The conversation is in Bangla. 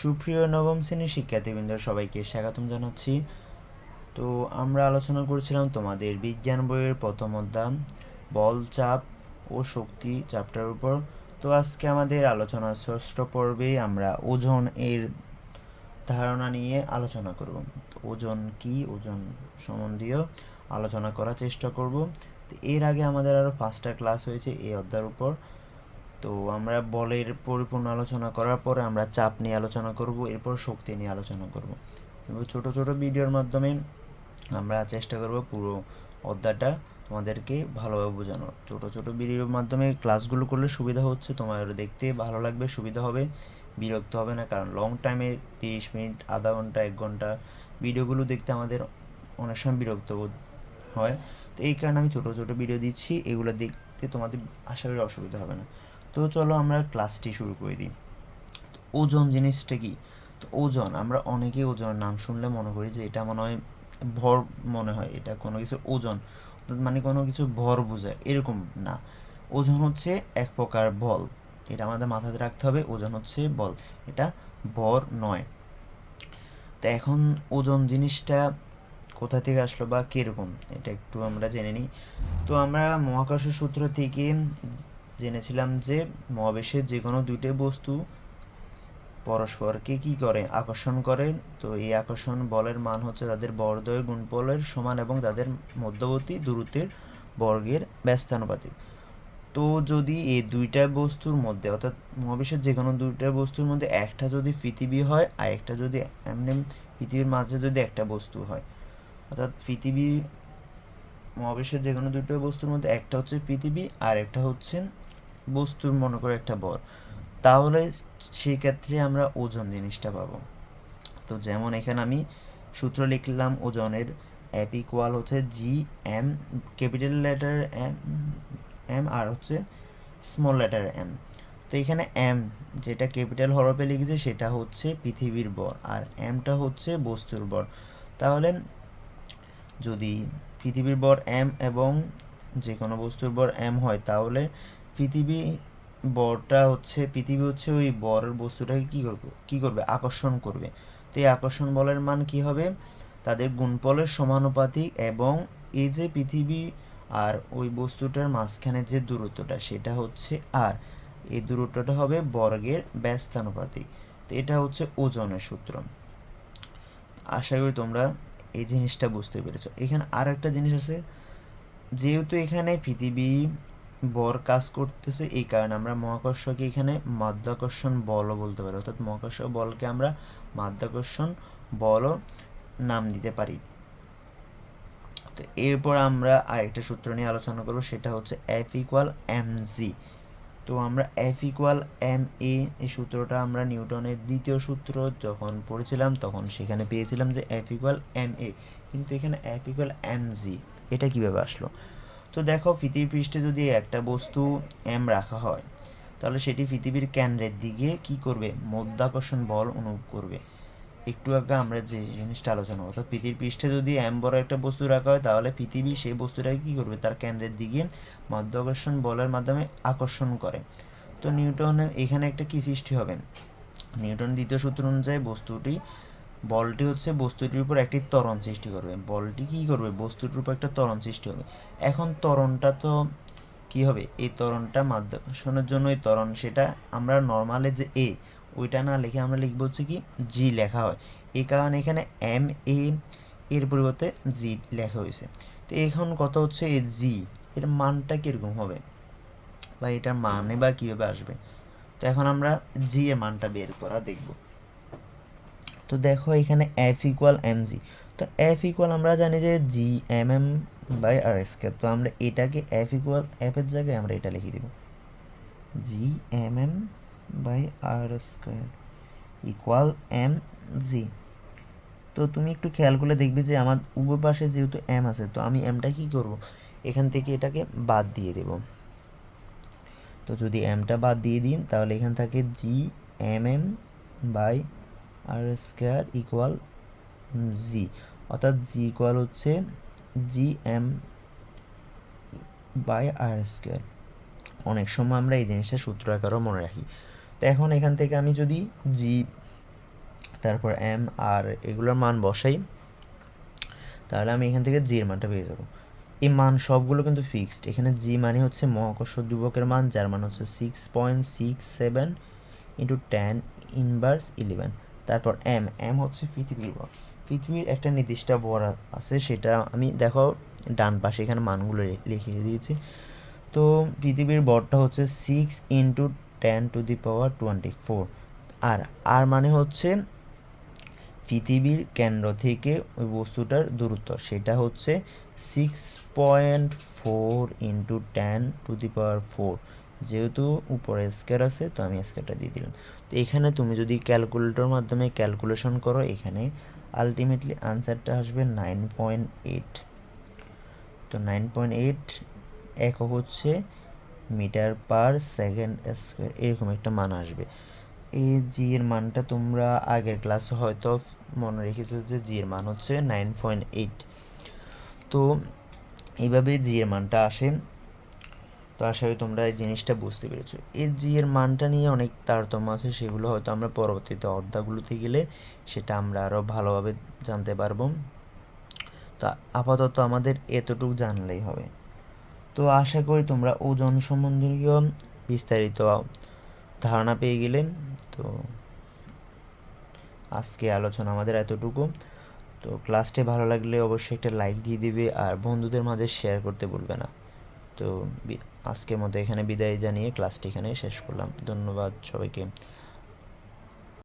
সুপ্রিয় নবম শ্রেণির শিক্ষার্থীবৃন্দ, সবাইকে স্বাগতম জানাচ্ছি। তো আমরা আলোচনা করছিলাম তোমাদের বিজ্ঞান বইয়ের প্রথম অধ্যায়, বল, চাপ ও শক্তি চাপটার উপর। তো আজকে আমাদের আলোচনা ষষ্ঠ পর্বে আমরা ওজন এর ধারণা নিয়ে আলোচনা করব। ওজন কি? ওজন সম্বন্ধীয় আলোচনা করার চেষ্টা করব। এর আগে আমাদের আরও পাঁচটা ক্লাস হয়েছে এই অধ্যায়ের উপর। তো আমরা বলের পরিপূর্ণ আলোচনা করার পরে আমরা চাপ নিয়ে আলোচনা করব, এরপর শক্তি নিয়ে আলোচনা করব। এবং ছোট ছোট ভিডিওর মাধ্যমে আমরা চেষ্টা করব পুরো অধ্যায়টা তোমাদেরকে ভালোভাবে বোঝানোর ছোট ছোট ভিডিওর মাধ্যমে ক্লাসগুলো করলে সুবিধা হচ্ছে তোমার দেখতে ভালো লাগবে, সুবিধা হবে, বিরক্ত হবে না, কারণ লং টাইমে তিরিশ মিনিট, আধা ঘণ্টা, এক ঘণ্টা ভিডিওগুলো দেখতে আমাদের অনেক সময় বিরক্ত হয়। তো এই কারণে আমি ছোট ছোট ভিডিও দিচ্ছি, এগুলো দেখতে তোমাদের আশা করি অসুবিধা হবে না। তো চলো আমরা ক্লাসটি শুরু করে দিই। ওজন জিনিসটা কি? তো ওজন, আমরা অনেকেই ওজনের নাম শুনলে মনে করি যে এটা মনে হয় ভর মনে হয়, এটা কোনো কিছু ওজন মানে কোনো কিছু ভর বোঝায়, এরকম না। ওজন হচ্ছে এক প্রকার বল, এটা আমাদের মাথাতে রাখতে হবে, ওজন হচ্ছে বল, এটা ভর নয়। তো এখন ওজন জিনিসটা কোথা থেকে আসলো বা কীরকম, এটা একটু আমরা জেনে নিই। তো আমরা মহাকর্ষ সূত্র থেকে জেনেছিলাম যে মহাবিশ্বের যে কোনো দুইটি বস্তু পরস্পরকে কি করে? আকর্ষণ করে। তো এই আকর্ষণ বলের মান হচ্ছে তাদের বর্গের গুণফলের সমান এবং তাদের মধ্যবর্তী দূরত্বের বর্গের ব্যস্তানুপাতিক। তো যদি এই দুইটা বস্তুর মধ্যে, অর্থাৎ মহাবিশ্বের যে কোনো দুইটা বস্তুর মধ্যে একটা যদি পৃথিবী হয়, আর একটা যদি এমনি পৃথিবীর মাঝে যদি একটা বস্তু হয়, অর্থাৎ পৃথিবী, মহাবিশ্বের যে কোনো দুটো বস্তুর মধ্যে একটা হচ্ছে পৃথিবী, আর একটা হচ্ছে বস্তুর মনে করে একটা বর তাহলে সেই ক্ষেত্রে আমরা ওজন জিনিসটা পাবো। তো যেমন এখানে আমি সূত্র লিখলাম ওজনের অ্যাপ ইকুয়াল হচ্ছে G M capital letter M M আর হচ্ছে স্মল লেটার এম তো এখানে এম যেটা ক্যাপিটাল হরফে লিখেছে সেটা হচ্ছে পৃথিবীর বর আর এমটা হচ্ছে বস্তুর বর তাহলে যদি পৃথিবীর বর এম এবং যে কোনো বস্তুর বর এম হয় তাহলে পৃথিবী বরটা হচ্ছে, পৃথিবী হচ্ছে ওই বরের বস্তুটাকে কী করবে? কী করবে? আকর্ষণ করবে। তো এই আকর্ষণ বলের মান কি হবে? তাদের গুণফলের সমানুপাতিক এবং এই যে পৃথিবী আর ওই বস্তুটার মাঝখানে যে দূরত্বটা, সেটা হচ্ছে আর। এই দূরত্বটা হবে বর্গের ব্যস্তানুপাতিক। তো এটা হচ্ছে ওজনের সূত্র। আশা করি তোমরা এই জিনিসটা বুঝতে পেরেছ। এখানে আর একটা জিনিস আছে, যেহেতু এখানে পৃথিবী বর কাজ করতেছে, এই কারণে আমরা মহাকর্ষকে এখানে মাধ্যাকর্ষণ বলও বলতে পারি। অর্থাৎ মহাকর্ষ বলকে আমরা মাধ্যাকর্ষণ বলও নাম দিতে পারি। তো এরপর আমরা আরেকটা সূত্র নিয়ে আলোচনা করব, সেটা হচ্ছে এফ ইকুয়াল এম জি তো আমরা এফ ইকুয়াল এম এ এই সূত্রটা আমরা নিউটনের দ্বিতীয় সূত্র যখন পড়েছিলাম, তখন সেখানে পেয়েছিলাম যে এফ ইকুয়াল এম এ কিন্তু এখানে এফ ইকুয়াল এম জি এটা কীভাবে আসলো? তো দেখো পৃথিবী পৃষ্ঠে যদি একটা বস্তু এম রাখা হয়, তাহলে সেটি পৃথিবীর কেন্দ্রের দিকে কি করবে? মধ্যাকর্ষণ বল অনুভব করবে। একটু আগে আমরা যে জিনিসটা আলোচনা অর্থাৎ পৃথিবীর পৃষ্ঠে যদি এম বড় একটা বস্তু রাখা হয়, তাহলে পৃথিবী সেই বস্তুটাকে কী করবে? তার কেন্দ্রের দিকে মাধ্যাকর্ষণ বলের মাধ্যমে আকর্ষণ করে। তো নিউটনের এখানে একটা কি সৃষ্টি হবে? নিউটন দ্বিতীয় সূত্র অনুযায়ী বস্তুটি বলটি হচ্ছে বস্তুটির উপর একটি ত্বরণ সৃষ্টি করবে। বলটি কী করবে? বস্তুটির উপর একটা ত্বরণ সৃষ্টি হবে। এখন ত্বরণটা তো কি হবে? এই ত্বরণটা মাধ্যাকর্ষণের জন্য এই ত্বরণ সেটা আমরা নর্মালে যে এ ওইটা না লিখে আমরা লিখব হচ্ছে কি জি লেখা হয়। এই কারণে এখানে এম এ এর পরিবর্তে জি লেখা হয়েছে। তো এখন কত হচ্ছে এই জি এর মানটা কীরকম হবে? বা এটার মানে বা কীভাবে আসবে? তো এখন আমরা জি এর মানটা বের করা দেখব। তো দেখো এখানে এফ ইকুয়াল এম জি তো এফ ইকুয়াল আমরা জানি যে G M M by R square তো আমরা এটাকে এফ ইকুয়াল এফ এর জায়গায় আমরা এটা লিখে দেব। G M M by R square equal M G তো তুমি একটু খেয়াল করলে দেখবে যে আমার উভয় পাশে যেহেতু এম আছে, তো আমি এমটা কি করব? এখান থেকে এটাকে বাদ দিয়ে দেব। তো যদি এমটা বাদ দিয়ে দিই, তাহলে এখান থাকে G M M by R square equal G অর্থাৎ জি ইকুয়াল হচ্ছে G M by R square অনেক সময় আমরা এই জিনিসটা সূত্র আকারও মনে রাখি। তো এখন এখান থেকে আমি যদি জি তারপর এম আর এগুলোর মান বসাই, তাহলে আমি এখান থেকে জি এর মানটা পেয়ে যাব। এই মান সবগুলো কিন্তু ফিক্সড এখানে জি মানে হচ্ছে মহাকর্ষ দুবকের মান, যার মান হচ্ছে six point six seven into ten inverse eleven তারপর এম এম হচ্ছে পৃথিবীর ভর পৃথিবীর একটা নির্দিষ্ট ভর আছে, সেটা আমি দেখো ডান পাশে এখানে মানগুলো লিখে দিয়েছি। তো পৃথিবীর ভরটা হচ্ছে six into ten to the power twenty four R R মানে হচ্ছে পৃথিবীর কেন্দ্র থেকে ওই বস্তুটার দূরত্ব। সেটা হচ্ছে six point four into ten to the power four যেহেতু উপরে স্কেয়ার আছে, তো আমি স্কেয়ারটা দিয়ে দিলাম। তো এখানে তুমি যদি ক্যালকুলেটর মাধ্যমে ক্যালকুলেশন করো, এখানে আলটিমেটলি আনসারটা আসবে নাইন পয়েন্ট এইট তো নাইন পয়েন্ট এইট একক হচ্ছে মিটার পার সেকেন্ড স্কোয়ার এরকম একটা মান আসবে। এই জি এর মানটা তোমরা আগের ক্লাসে হয়তো মনে রেখেছো যে জি এর মান হচ্ছে নাইন পয়েন্ট এইট তো এইভাবে জি এর মানটা আসে। তো আশা করি তোমরা এই জিনিসটা বুঝতে পেরেছ। এই জি এর মানটা নিয়ে অনেক তারতম্য আছে, সেগুলো হয়তো আমরা পরবর্তীতে অধ্যায়গুলোতে গেলে সেটা আমরা আরও ভালোভাবে জানতে পারব। তো আপাতত আমাদের এতটুকু জানলেই হবে। তো আশা করি তোমরা ওজন সম্বন্ধীয় বিস্তারিত ধারণা পেয়ে গেলে। তো আজকে আলোচনা আমাদের এতটুকু। তো ক্লাসটি ভালো লাগলে অবশ্যই একটা লাইক দিয়ে দিবে আর বন্ধুদের মাঝে শেয়ার করতে ভুলবে না। তো আজকের মতো এখানে বিদায় জানিয়ে ক্লাসটি এখানে শেষ করলাম। ধন্যবাদ সবাইকে।